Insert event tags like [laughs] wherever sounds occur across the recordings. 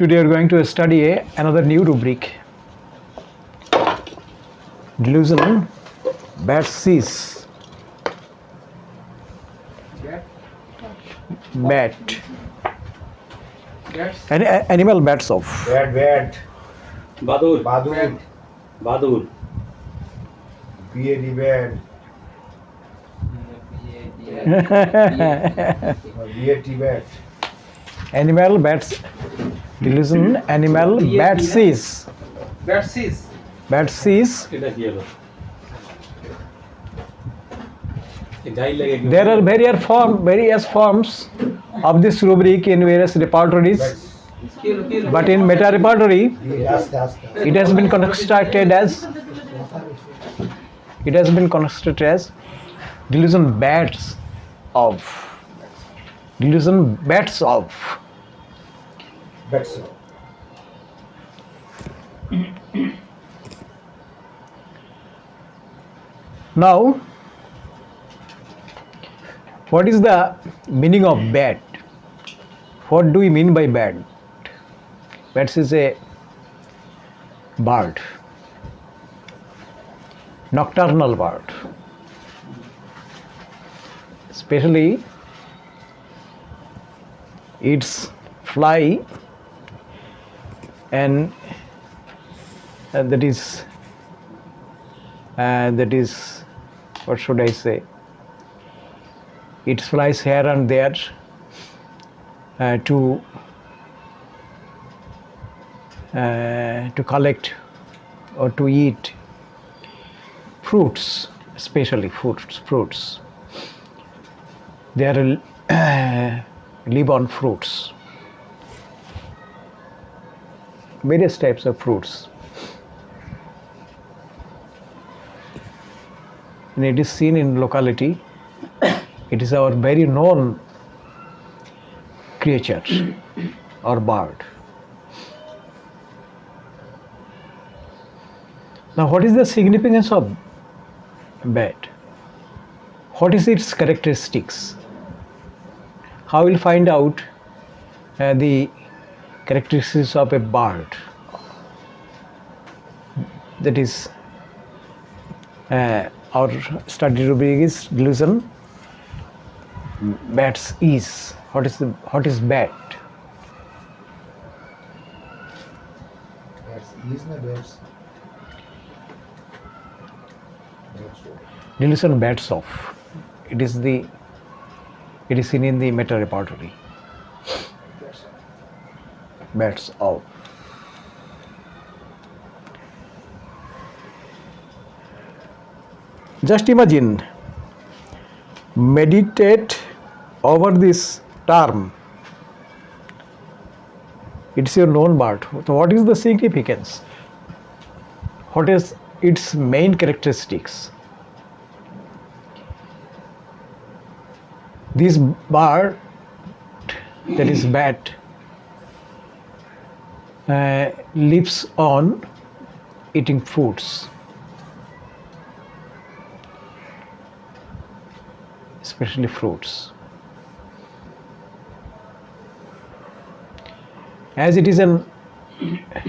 Today we are going to study a, another new rubric delusional batsies. sees bat An, animal bats of. bat bat badur badur badur bad bad BAT [laughs] bat animal bats Delusion animal bat sees. Versus Bat sees. এটা কি হলো এ গাই লাগে কি? There are various form, various forms of this rubric in various repertories, kill kill but in meta repertory, আস্তে আস্তে it has been constructed as it has been constructed as delusion bats of delusion bats of batsman. Now, what is the meaning of bat? What do we mean by bat? Bat is a bird, nocturnal bird, especially its fly and uh, that is uh, that is what should I say? It flies here and there uh, to uh, to collect or to eat fruits, especially fruits. Fruits. They are, uh, [coughs] live on fruits. various types of fruits. And it is seen in locality. It is our very known creature [clears throat] or bird. Now, what is the significance of bat? What is its characteristics? How we'll find out uh, the characteristics of a bird that is uh, our study rubric is delusion bats is what is the what is bat delusion bats off it is the it is seen in the meta repertory bats out. Just imagine, meditate over this term. It's your known bird. So, what is the significance? What is its main characteristics? This bird, that is bat, uh, lives on eating fruits especially fruits as it is an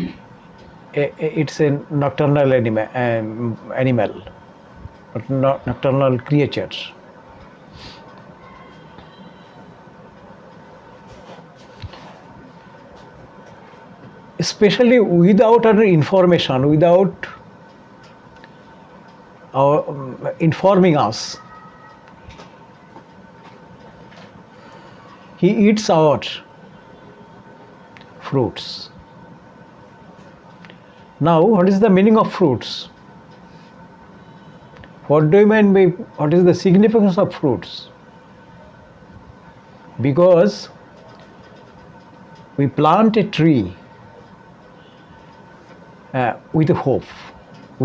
[coughs] it's a nocturnal animal um, animal but not nocturnal creature especially without any information, without uh, informing us. He eats our fruits. Now, what is the meaning of fruits? What do you mean by what is the significance of fruits? Because we plant a tree uh, with hope,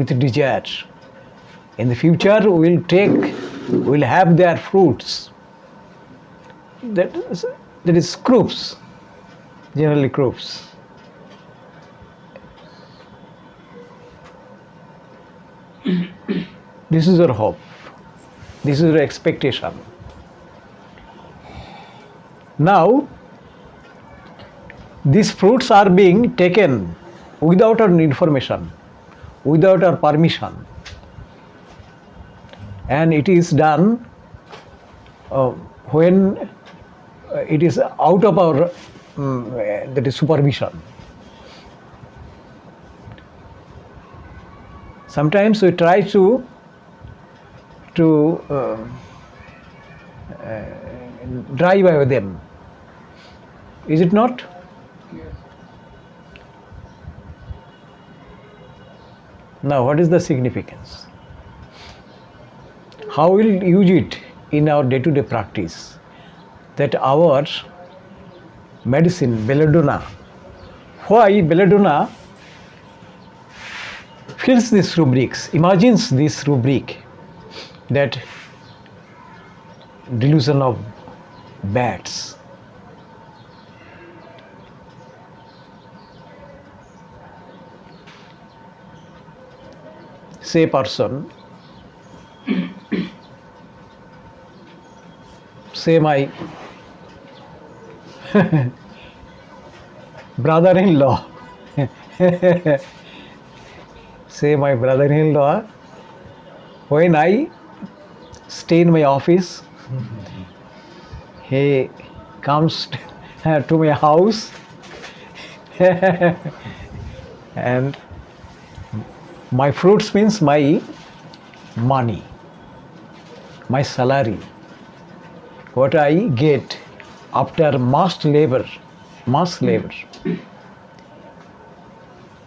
with desire. In the future, we will take, we will have their fruits. That is, that is crops, generally crops. this is our hope. This is our expectation. Now, these fruits are being taken without our information, without our permission. And it is done uh, when uh, it is out of our um, uh, that is supervision. Sometimes we try to to uh, uh, drive away them. Is it not? Now, what is the significance? How we'll use it in our day to day practice that our medicine, belladonna, why belladonna fills this rubrics, imagines this rubric that delusion of bats, say person say my [laughs] brother-in-law [laughs] say my brother-in-law when I stay in my office he comes [laughs] to my house and my fruits means my money, my salary, what I get after mass labor, mass labor,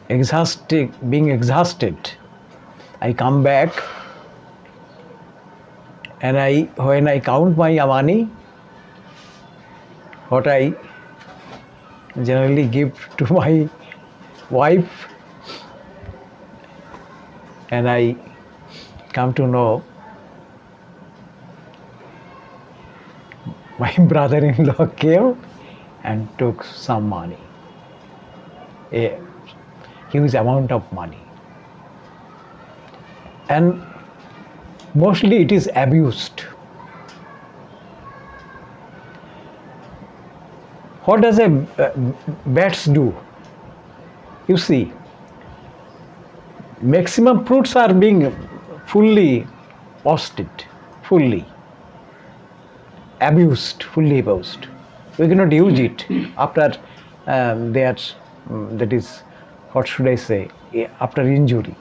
exhausted, being exhausted. I come back and I, when I count my money, what I generally give to my [laughs] wife and I come to know my [laughs] brother-in-law [laughs] came and took some money, a huge amount of money. And mostly it is abused. What does a uh, bats do? You see, maximum fruits are being fully posted fully abused, fully abused. We cannot use it after um, their, um, that is, what should I say, after injury.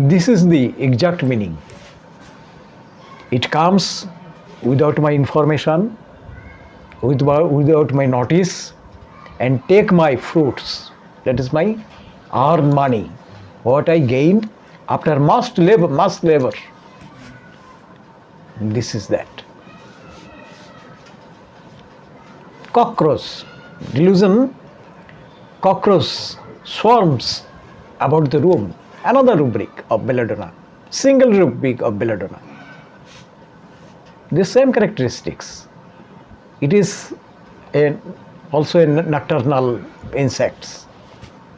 This is the exact meaning. It comes without my information, without my notice, and take my fruits, that is my earn money, what I gained after must labor, must labor. This is that. Cockroach, delusion, cockroach swarms about the room, another rubric of belladonna, single rubric of belladonna. The same characteristics. It is a also in nocturnal insects,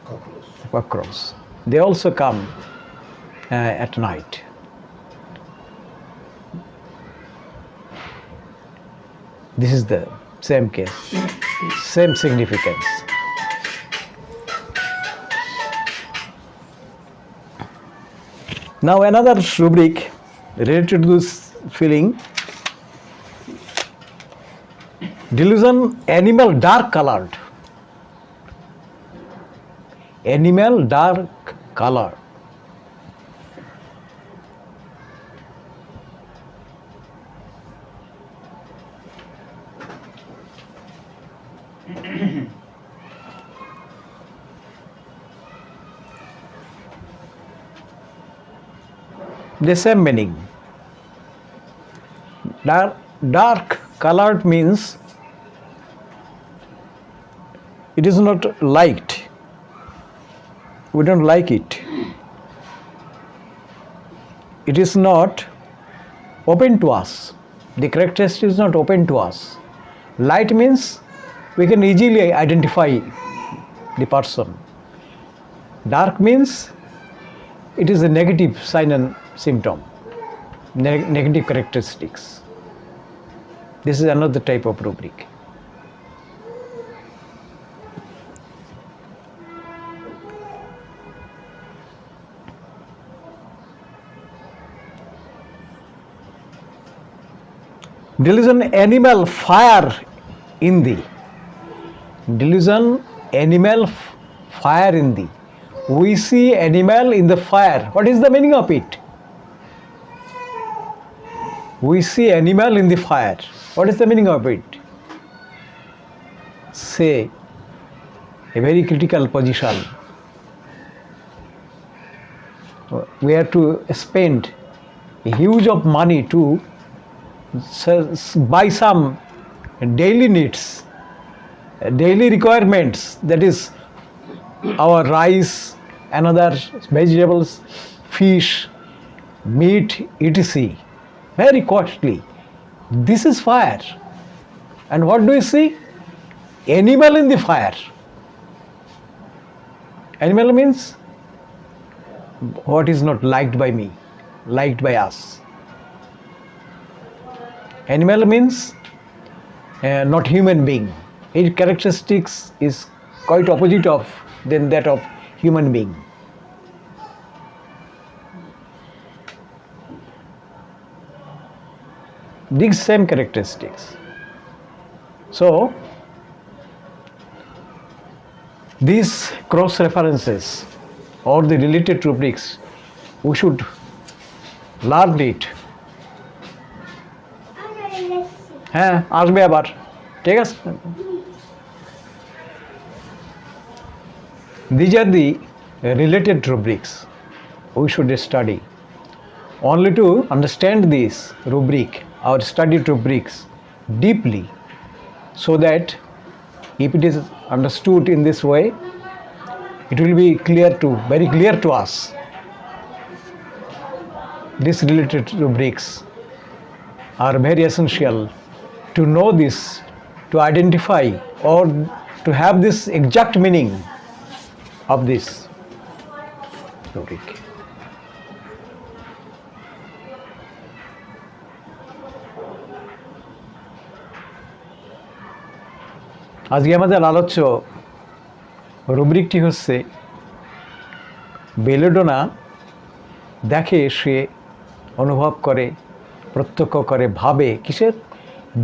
cockroach. cockroach. They also come uh, at night. This is the same case, same significance. Now another rubric related to this feeling delusion animal dark colored animal dark color the same meaning dark dark colored means it is not liked we don't like it it is not open to us the correct test is not open to us light means we can easily identify the person dark means it is a negative sign and symptom ne negative characteristics this is another type of rubric delusion animal fire in the delusion animal fire in the. we see animal in the fire what is the meaning of it we see animal in the fire what is the meaning of it say a very critical position we have to spend a huge of money to Buy some daily needs, daily requirements, that is our rice another vegetables, fish, meat, etc. Very costly. This is fire. And what do we see? Animal in the fire. Animal means what is not liked by me, liked by us. Animal means uh, not human being. Its characteristics is quite opposite of than that of human being. These same characteristics. So, these cross references or the related rubrics, we should learn it হ্যাঁ আসবে আবার ঠিক আছে these are the related rubrics we should study only to understand this rubric our studied rubrics deeply so that if it is understood in this way it will be clear to very clear to us these related rubrics are very essential to know this, to identify or to have this exact meaning of this topic. আজকে আমাদের আলোচ্য রুব্রিকটি হচ্ছে belladonna দেখে সে অনুভব করে প্রত্যক্ষ করে ভাবে কিসের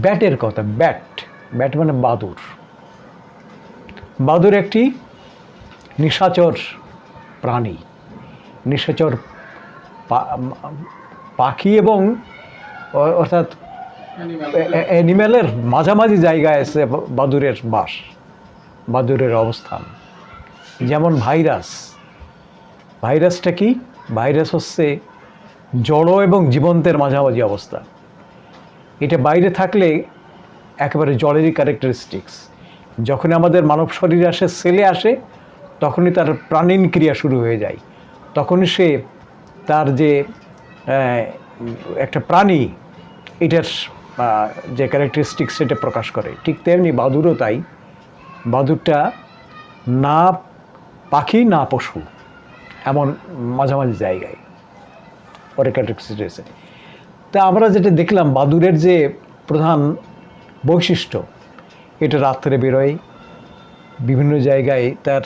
ব্যাটের কথা ব্যাট ব্যাট মানে বাদুর বাদুর একটি নিশাচর প্রাণী নিশাচর পাখি এবং অর্থাৎ অ্যানিম্যালের মাঝামাঝি জায়গায় এসে বাদুরের বাস বাদুরের অবস্থান যেমন ভাইরাস ভাইরাসটা কি ভাইরাস হচ্ছে জড় এবং জীবন্তের মাঝামাঝি অবস্থা এটা বাইরে থাকলে একেবারে জলেরই ক্যারেক্টারিস্টিক্স যখন আমাদের মানব শরীরে আসে সেলে আসে তখনই তার প্রাণীন ক্রিয়া শুরু হয়ে যায় তখন সে তার যে একটা প্রাণী এটার যে ক্যারেক্টারিস্টিক্স সেটা প্রকাশ করে ঠিক তেমনি বাদুরও তাই বাদুরটা না পাখি না পশু এমন মাঝামাঝি জায়গায় পরে ক্যারেক্টারিস্টিক্স তা আমরা যেটা দেখলাম বাদুরের যে প্রধান বৈশিষ্ট্য এটা রাত্রে বেরোয় বিভিন্ন জায়গায় তার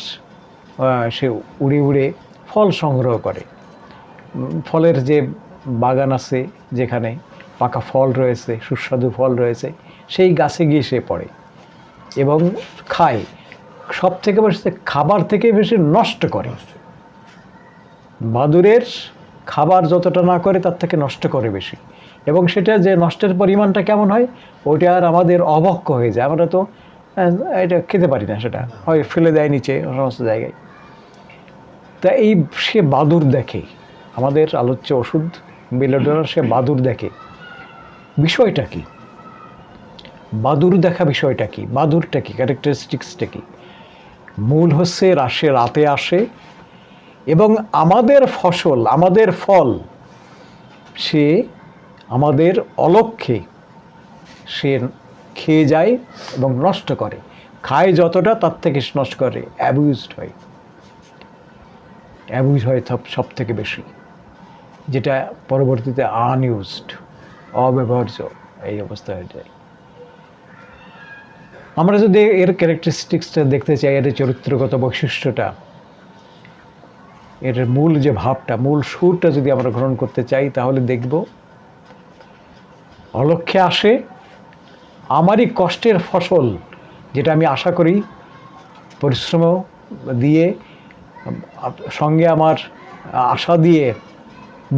সে উড়ে উড়ে ফল সংগ্রহ করে ফলের যে বাগান আছে যেখানে পাকা ফল রয়েছে সুস্বাদু ফল রয়েছে সেই গাছে গিয়ে সে পড়ে এবং খায় সব থেকে বেশি খাবার থেকে বেশি নষ্ট করে বাদুরের খাবার যতটা না করে তার থেকে নষ্ট করে বেশি এবং সেটা যে নষ্টের পরিমাণটা কেমন হয় ওইটা আর আমাদের অবক্ষ হয়ে যায় আমরা তো এটা খেতে পারি না সেটা হয় ফেলে দেয় নিচে সমস্ত জায়গায় তা এই সে বাদুর দেখে আমাদের আলোচ্য ওষুধ বেলোডোনার সে বাদুর দেখে বিষয়টা কি বাদুর দেখা বিষয়টা কি বাদুরটা কি ক্যারেক্টারিস্টিক্সটা কি মূল হচ্ছে রাশে রাতে আসে এবং আমাদের ফসল আমাদের ফল সে আমাদের অলক্ষে সে খেয়ে যায় এবং নষ্ট করে খায় যতটা তার থেকে নষ্ট করে অ্যাবিউজড হয় অ্যাবিউজ হয় সব থেকে বেশি যেটা পরবর্তীতে আনইউজড অব্যবহার্য এই অবস্থা হয়ে যায় আমরা যদি এর ক্যারেক্টারিস্টিক্সটা দেখতে চাই এর চরিত্রগত বৈশিষ্ট্যটা এর মূল যে ভাবটা মূল সুরটা যদি আমরা গ্রহণ করতে চাই তাহলে দেখব অলক্ষ্যে আসে আমারই কষ্টের ফসল যেটা আমি আশা করি পরিশ্রম দিয়ে সঙ্গে আমার আশা দিয়ে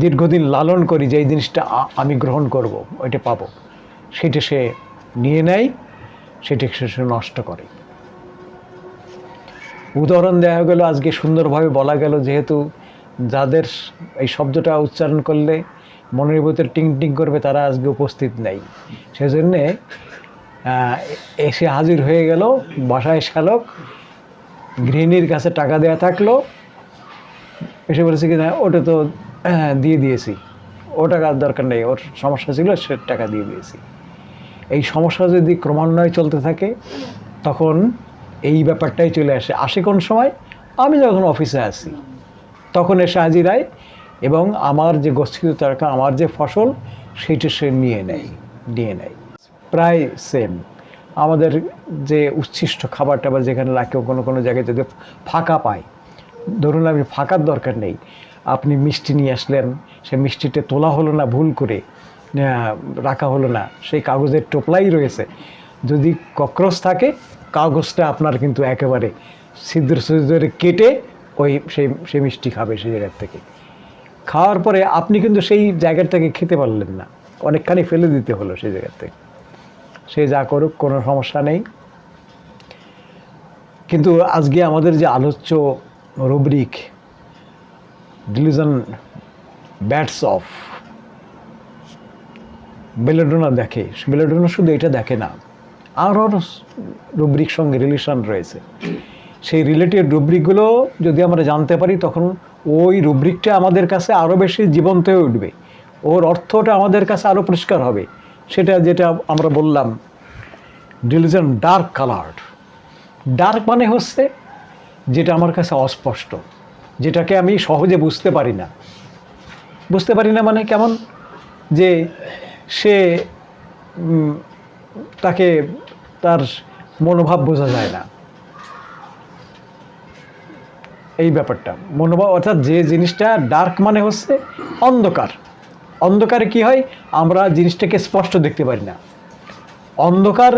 দীর্ঘদিন লালন করি যে এই জিনিসটা আমি গ্রহণ করব ওইটা পাবো সেটা সে নিয়ে নেয় সেটা সে নষ্ট করে উদাহরণ দেওয়া গেল আজকে সুন্দরভাবে বলা গেল যেহেতু যাদের এই শব্দটা উচ্চারণ করলে মনের ভিতরে টিং টিং করবে তারা আজকে উপস্থিত নাই সেজন্যে এসে হাজির হয়ে গেল বাসায় শালক গৃহিণীর কাছে টাকা দেয়া থাকলো এসে বলেছে কি না ওটা তো দিয়ে দিয়েছি ও টাকার দরকার নেই ওর সমস্যা ছিল সে টাকা দিয়ে দিয়েছি এই সমস্যা যদি ক্রমান্বয়ে চলতে থাকে তখন এই ব্যাপারটাই চলে আসে আসে কোন সময় আমি যখন অফিসে আসি তখন এসে হাজিরায় এবং আমার যে গোষ্ঠীকৃত তারকা আমার যে ফসল সেইটা সে নিয়ে নেয় নিয়ে নেয় প্রায় সেম আমাদের যে উচ্ছিষ্ট খাবার টাবার যেখানে রাখে কোনো কোনো জায়গায় যদি ফাঁকা পায় ধরুন আমি ফাঁকার দরকার নেই আপনি মিষ্টি নিয়ে আসলেন সে মিষ্টিতে তোলা হলো না ভুল করে রাখা হলো না সেই কাগজের টোপলাই রয়েছে যদি কক্রস থাকে কাগজটা আপনার কিন্তু একেবারে সিদ্ধ সিদ্ধ কেটে ওই সেই সেই মিষ্টি খাবে সেই জায়গার থেকে খাওয়ার পরে আপনি কিন্তু সেই জায়গাটাকে খেতে পারলেন না অনেকখানি ফেলে দিতে হলো সেই জায়গাতে সে যা করুক কোনো সমস্যা নেই কিন্তু আজকে আমাদের যে আলোচ্য rubric delusion bats of belladonna দেখে বেলেডোনা শুধু এটা দেখে না আরও রুব্রিক সঙ্গে রিলেশন রয়েছে সেই রিলেটেড রুব্রিকগুলো যদি আমরা জানতে পারি তখন ওই রুব্রিকটা আমাদের কাছে আরও বেশি জীবন্ত হয়ে উঠবে ওর অর্থটা আমাদের কাছে আরও পরিষ্কার হবে সেটা যেটা আমরা বললাম ডিলিজন ডার্ক কালার্ড ডার্ক মানে হচ্ছে যেটা আমার কাছে অস্পষ্ট যেটাকে আমি সহজে বুঝতে পারি না বুঝতে পারি না মানে কেমন যে সে তাকে তার মনোভাব বোঝা যায় না এই ব্যাপারটা মনোভাব অর্থাৎ যে জিনিসটা ডার্ক মানে হচ্ছে অন্ধকার অন্ধকারে কি হয় আমরা জিনিসটাকে স্পষ্ট দেখতে পারি না অন্ধকার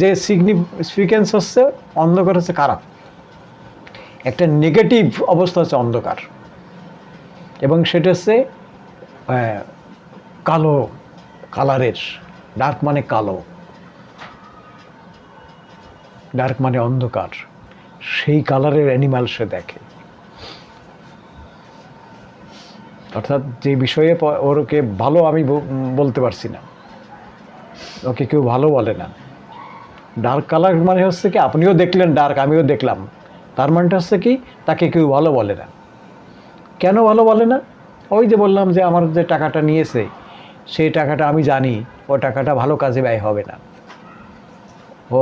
যে সিগনিফিকেন্স হচ্ছে অন্ধকার হচ্ছে খারাপ একটা নেগেটিভ অবস্থা হচ্ছে অন্ধকার এবং সেটা হচ্ছে কালো কালারের ডার্ক মানে কালো ডার্ক মানে অন্ধকার সেই কালারের অ্যানিমাল সে দেখে অর্থাৎ যে বিষয়ে ওরকে ভালো আমি বলতে পারছি না ওকে কেউ ভালো বলে না ডার্ক কালার মানে হচ্ছে কি আপনিও দেখলেন ডার্ক আমিও দেখলাম তার মানেটা হচ্ছে কি তাকে কেউ ভালো বলে না কেন ভালো বলে না ওই যে বললাম যে আমার যে টাকাটা নিয়েছে সেই টাকাটা আমি জানি ও টাকাটা ভালো কাজে ব্যয় হবে না ও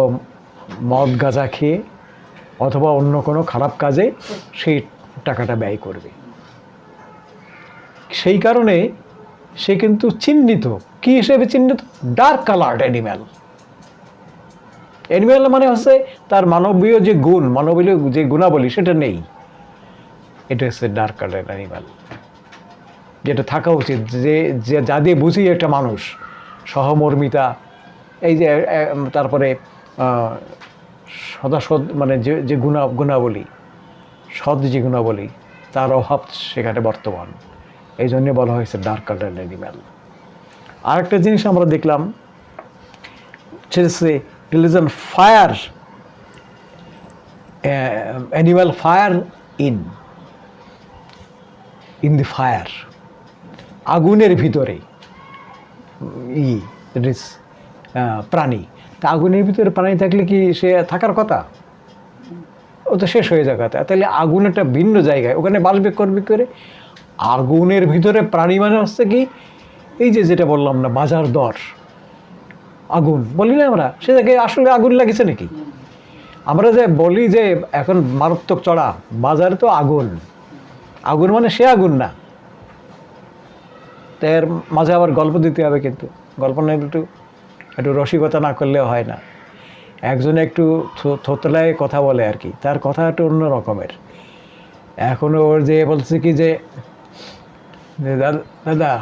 মদ গাঁজা খেয়ে অথবা অন্য কোনো খারাপ কাজে সেই টাকাটা ব্যয় করবে সেই কারণে সে কিন্তু চিহ্নিত কি হিসেবে চিহ্নিত ডার্ক কালার্ড অ্যানিম্যাল অ্যানিম্যাল মানে হচ্ছে তার মানবীয় যে গুণ মানবীয় যে গুণাবলী সেটা নেই এটা হচ্ছে ডার্ক কালার্ড অ্যানিম্যাল যেটা থাকা উচিত যে যা দিয়ে বুঝি একটা মানুষ সহমর্মিতা এই যে তারপরে সদাসদ মানে যে যে গুণা গুণাবলী সদ যে গুণাবলী তার অভাব সেখানে বর্তমান এই জন্যে বলা হয়েছে ডার্ক কালার অ্যানিম্যাল আরেকটা জিনিস আমরা দেখলাম সে religion fire animal fire in in the fire আগুনের ভিতরে ই প্রাণী তা আগুনের ভিতরে প্রাণী থাকলে কি সে থাকার কথা ও তো শেষ হয়ে যাওয়ার কথা তাহলে আগুন একটা ভিন্ন জায়গায় ওখানে বাসবে করবে করে আগুনের ভিতরে প্রাণী মানে হচ্ছে কি এই যে যেটা বললাম না বাজার দর আগুন বলি না আমরা সে জায়গায় আসলে আগুন লাগেছে নাকি আমরা যে বলি যে এখন মারাত্মক চড়া বাজার তো আগুন আগুন মানে সে আগুন না তার মাঝে আবার গল্প দিতে হবে কিন্তু গল্প নেই একটু একটু রসিকতা না করলেও হয় না একজন একটু থোতলায় কথা বলে আর কি তার কথা একটু অন্য রকমের এখন ওর যে বলছে কি যে দাদা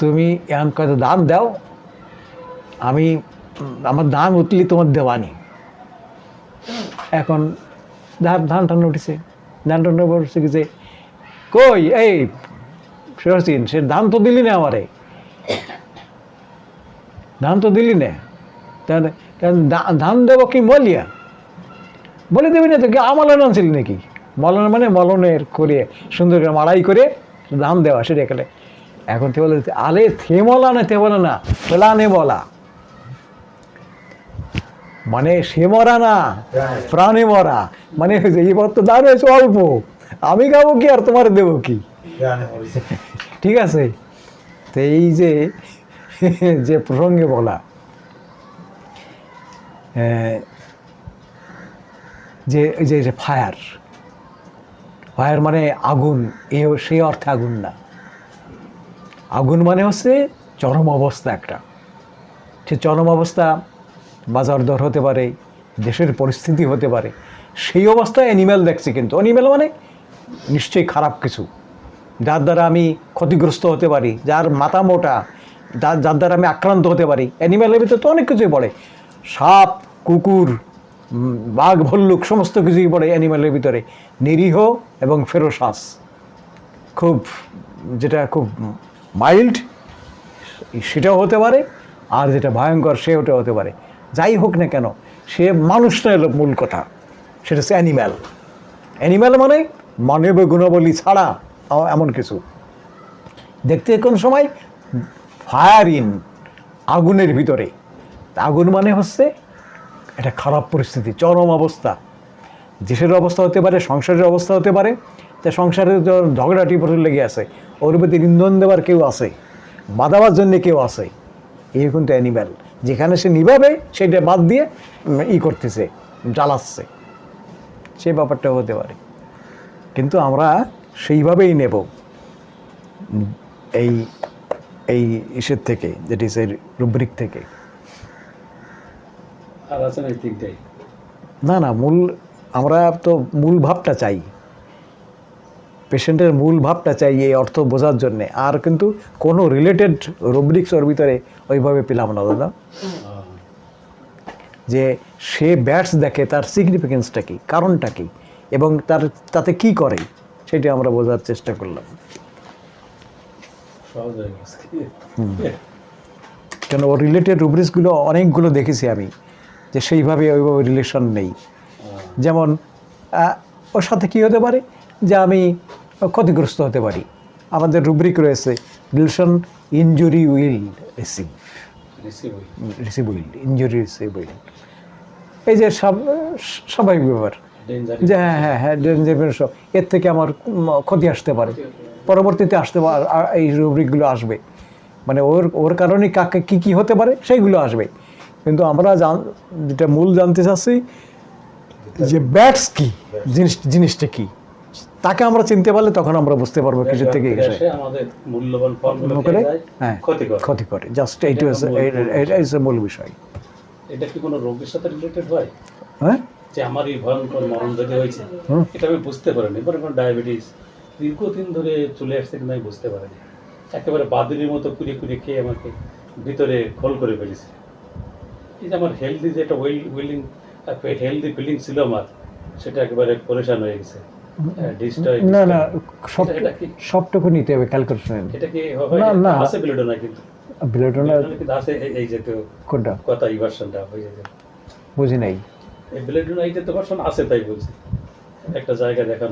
তুমি এমন কত দাম দাও আমি আমার দাম উঠলি তোমার দেওয়ানি এখন ধান ধান টান উঠেছে ধান টান বলছে কি যে কই এই সে দাম তো দিলি না আমারে ধান তো দিলি না ধান দেব কি মলিয়া বলে দেবি না তো কি আমলান আনছিলি নাকি মলন মানে মলনের করে সুন্দর করে মাড়াই করে ধান দেওয়া সেটা এখানে এখন তে বলে আলে থে মলা না থে বলে না ফেলানে বলা মানে সে মরা না প্রাণে মরা মানে এবার তো দান হয়েছে অল্প আমি গাবো কি আর তোমার দেব কি ঠিক আছে তো এই যে [laughs] যে প্রসঙ্গে বলা যে যে ফায়ার ফায়ার মানে আগুন এ সেই অর্থে আগুন না আগুন মানে হচ্ছে চরম অবস্থা একটা সে চরম অবস্থা বাজার দর হতে পারে দেশের পরিস্থিতি হতে পারে সেই অবস্থায় অ্যানিম্যাল দেখছে কিন্তু অ্যানিম্যাল মানে নিশ্চয়ই খারাপ কিছু যার দ্বারা আমি ক্ষতিগ্রস্ত হতে পারি যার মাথা মোটা যার দ্বারা আমি আক্রান্ত হতে পারি অ্যানিম্যালের ভিতরে তো অনেক কিছুই পড়ে সাপ কুকুর বাঘ ভল্লুক সমস্ত কিছুই পড়ে অ্যানিম্যালের ভিতরে নিরীহ এবং ফেরোসাস খুব যেটা খুব মাইল্ড সেটাও হতে পারে আর যেটা ভয়ঙ্কর সে ওটা হতে পারে যাই হোক না কেন সে মানুষ না এলো মূল কথা সেটা হচ্ছে অ্যানিম্যাল অ্যানিম্যাল মানে মানব গুণাবলী ছাড়া এমন কিছু দেখতে কোন সময় ফায়ার ইন আগুনের ভিতরে আগুন মানে হচ্ছে এটা খারাপ পরিস্থিতি চরম অবস্থা দেশের অবস্থা হতে পারে সংসারের অবস্থা হতে পারে তা সংসারের ঝগড়াটি প্রচুর লেগে আছে ওর প্রতি ইন্ধন দেওয়ার কেউ আছে বাঁধাবার জন্যে কেউ আছে এই কিন্তু অ্যানিম্যাল যেখানে সে নিভাবে সেটা বাদ দিয়ে ই করতেছে জ্বালাচ্ছে সে ব্যাপারটা হতে পারে কিন্তু আমরা সেইভাবেই নেব এই এই ইসের থেকে যেটি এর রুব্রিক থেকে না না মূল আমরা তো মূল ভাবটা চাই পেশেন্টের মূল ভাবটা চাই এই অর্থ বোঝার জন্যে আর কিন্তু কোনো রিলেটেড রুব্রিক্স ওর ভিতরে ওইভাবে পেলাম না দাদা যে সে ব্যাটস দেখে তার সিগনিফিকেন্সটা কী কারণটা কী এবং তার তাতে কি করে সেটি আমরা বোঝার চেষ্টা করলাম কেন ও রিলেটেড রুব্রিক্সগুলো অনেকগুলো দেখেছি আমি যে সেইভাবে ওইভাবে রিলেশন নেই যেমন ওর সাথে কী হতে পারে যে আমি ক্ষতিগ্রস্ত হতে পারি আমাদের রুব্রিক রয়েছে relation injury will receive receive will injury receive will এই যে সব স্বাভাবিক ব্যাপার যে হ্যাঁ হ্যাঁ হ্যাঁ ডেঞ্জার এর থেকে আমার ক্ষতি আসতে পারে পরবর্তীতে আসতে এই রুব্রিকগুলো আসবে মানে ওর ওর কারণে কাকে কী কী হতে পারে সেইগুলো আসবে কিন্তু আমরা যেটা মূল জানতে চাচ্ছি যে ব্যাটস কী জিনিস জিনিসটা কী তাকে আমরা চিনতে পারলে তখন আমরা বুঝতে পারবো কিছু থেকে হ্যাঁ ক্ষতি করে জাস্ট এইটু এটা হচ্ছে মূল বিষয় এটা কি কোনো রোগের সাথে রিলেটেড হয় হ্যাঁ যে আমার এই ভয়ঙ্কর মরণ যদি হয়েছে এটা আমি বুঝতে পারিনি এবার ডায়াবেটিস দীর্ঘদিন ধরে চলে আসছে কিন্তু আমি বুঝতে পারিনি একেবারে বাদুলির মতো কুড়ে কুড়ে খেয়ে আমাকে ভিতরে খোল করে ফেলেছে এই যে আমার হেলদি যে একটা ওয়েল ওয়েল্ডিং হেলদি ফিলিং ছিল আমার সেটা একেবারে পরেশান হয়ে গেছে একটা জায়গা দেখানো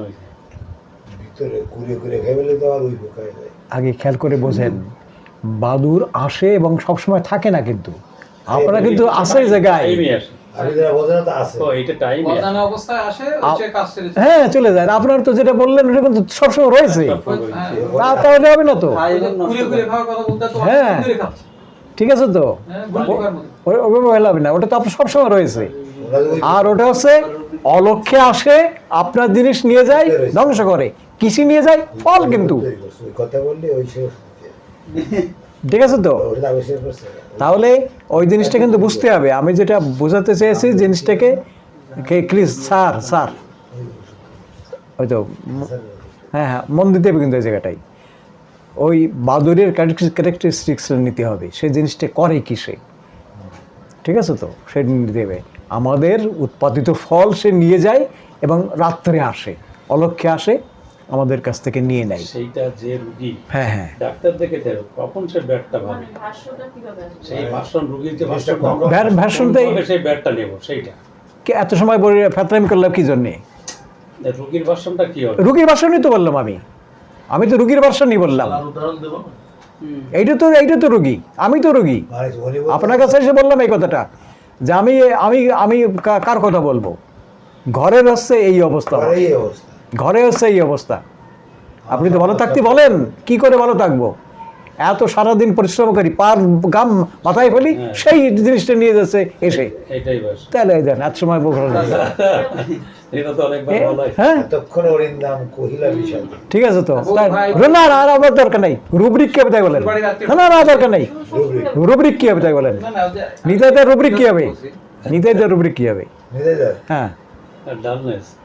হয়েছে ভিতরে ঘুরে ঘুরে ওই পোকায় যায় আগে খেয়াল করে বোঝেন বাদুর আসে এবং সবসময় থাকে না কিন্তু আপনারা কিন্তু আসে জায়গায় হ্যাঁ চলে যায় আপনার তো যেটা বললেন ওটা কিন্তু রয়েছে হ্যাঁ, হ্যাঁ। তাহলে হবে না তো হ্যাঁ ঠিক আছে তো হ্যাঁ, না ওটা তো আপনার সবসময় রয়েছে আর ওটা হচ্ছে অলক্ষে আসে আপনার জিনিস নিয়ে যায় ধ্বংস করে কৃষি নিয়ে যায় ফল কিন্তু ঠিক আছে তো তাহলে ওই জিনিসটা কিন্তু বুঝতে হবে আমি যেটা বোঝাতে চেয়েছি জিনিসটাকে ক্রিস স্যার স্যার ওই তো হ্যাঁ হ্যাঁ মন দিতে হবে কিন্তু ওই জায়গাটাই ওই বাদুরের ক্যারেক্টারিস্টিক্সটা নিতে হবে সেই জিনিসটা করে কি সে ঠিক আছে তো সে দেবে আমাদের উৎপাদিত ফল সে নিয়ে যায় এবং রাত্রে আসে অলক্ষ্যে আসে আমাদের কাছ থেকে নিয়ে নেয় সেইটা যে রুগী হ্যাঁ হ্যাঁ ডাক্তার দেখে কখন সে ব্যাটটা ভাবে মানে সেই ভাষণ রুগীর যে ভাষণ ভাষণটাই সেই ব্যাটটা নেব সেইটা এত সময় বলে ফ্যাতরামি করলাম কি জন্য রুগীর ভাষণটা কি হবে রুগীর ভাষণই তো বললাম আমি আমি তো রুগীর ভাষণই বললাম উদাহরণ দেবো এইটা তো এইটা তো রুগী আমি তো রুগী আপনার কাছে এসে বললাম এই কথাটা যে আমি আমি আমি কার কথা বলবো ঘরের হচ্ছে এই অবস্থা ঘরে হচ্ছে এই অবস্থা আপনি তো ভালো থাকতে বলেন কি করে ভালো থাকবো এত সারাদিন পরিশ্রম করি পার গাম মাথায় ফেলি হ্যাঁ। সেই জিনিসটা নিয়ে যাচ্ছে এসে তাহলে দেন এত সময় [laughs] হ্যাঁ? ঠিক আছে তো না না আর আমার দরকার নাই রুব্রিক কি হবে তাই বলেন না না দরকার নাই রুব্রিক কি হবে তাই বলেন নিতাইদের রুব্রিক কি হবে নিতাইদের রুব্রিক কি হবে হ্যাঁ